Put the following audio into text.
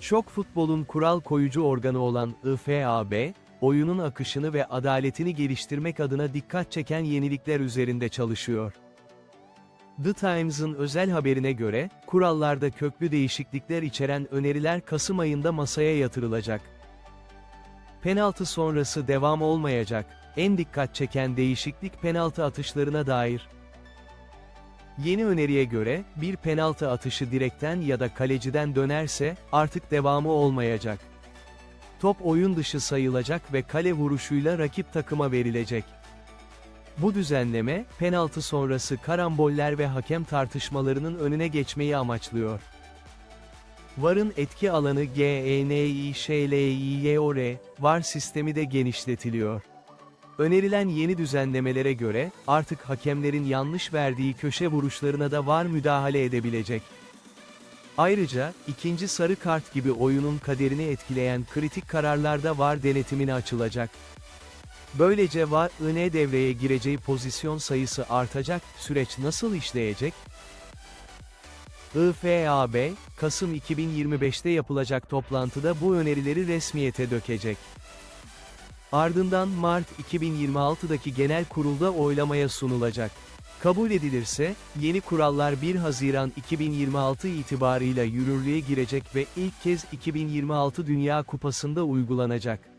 Şok futbolun kural koyucu organı olan IFAB, oyunun akışını ve adaletini geliştirmek adına dikkat çeken yenilikler üzerinde çalışıyor. The Times'ın özel haberine göre, kurallarda köklü değişiklikler içeren öneriler Kasım ayında masaya yatırılacak. Penaltı sonrası devam olmayacak. En dikkat çeken değişiklik penaltı atışlarına dair. Yeni öneriye göre, bir penaltı atışı direkten ya da kaleciden dönerse, artık devamı olmayacak. Top oyun dışı sayılacak ve kale vuruşuyla rakip takıma verilecek. Bu düzenleme, penaltı sonrası karamboller ve hakem tartışmalarının önüne geçmeyi amaçlıyor. VAR'ın etki alanı GENİŞLİYOR, VAR sistemi de genişletiliyor. Önerilen yeni düzenlemelere göre, artık hakemlerin yanlış verdiği köşe vuruşlarına da VAR müdahale edebilecek. Ayrıca, ikinci sarı kart gibi oyunun kaderini etkileyen kritik kararlarda VAR denetimine açılacak. Böylece VAR, ine devreye gireceği pozisyon sayısı artacak, süreç nasıl işleyecek? IFAB, Kasım 2025'te yapılacak toplantıda bu önerileri resmiyete dökecek. Ardından Mart 2026'daki genel kurulda oylamaya sunulacak. Kabul edilirse, yeni kurallar 1 Haziran 2026 itibarıyla yürürlüğe girecek ve ilk kez 2026 Dünya Kupası'nda uygulanacak.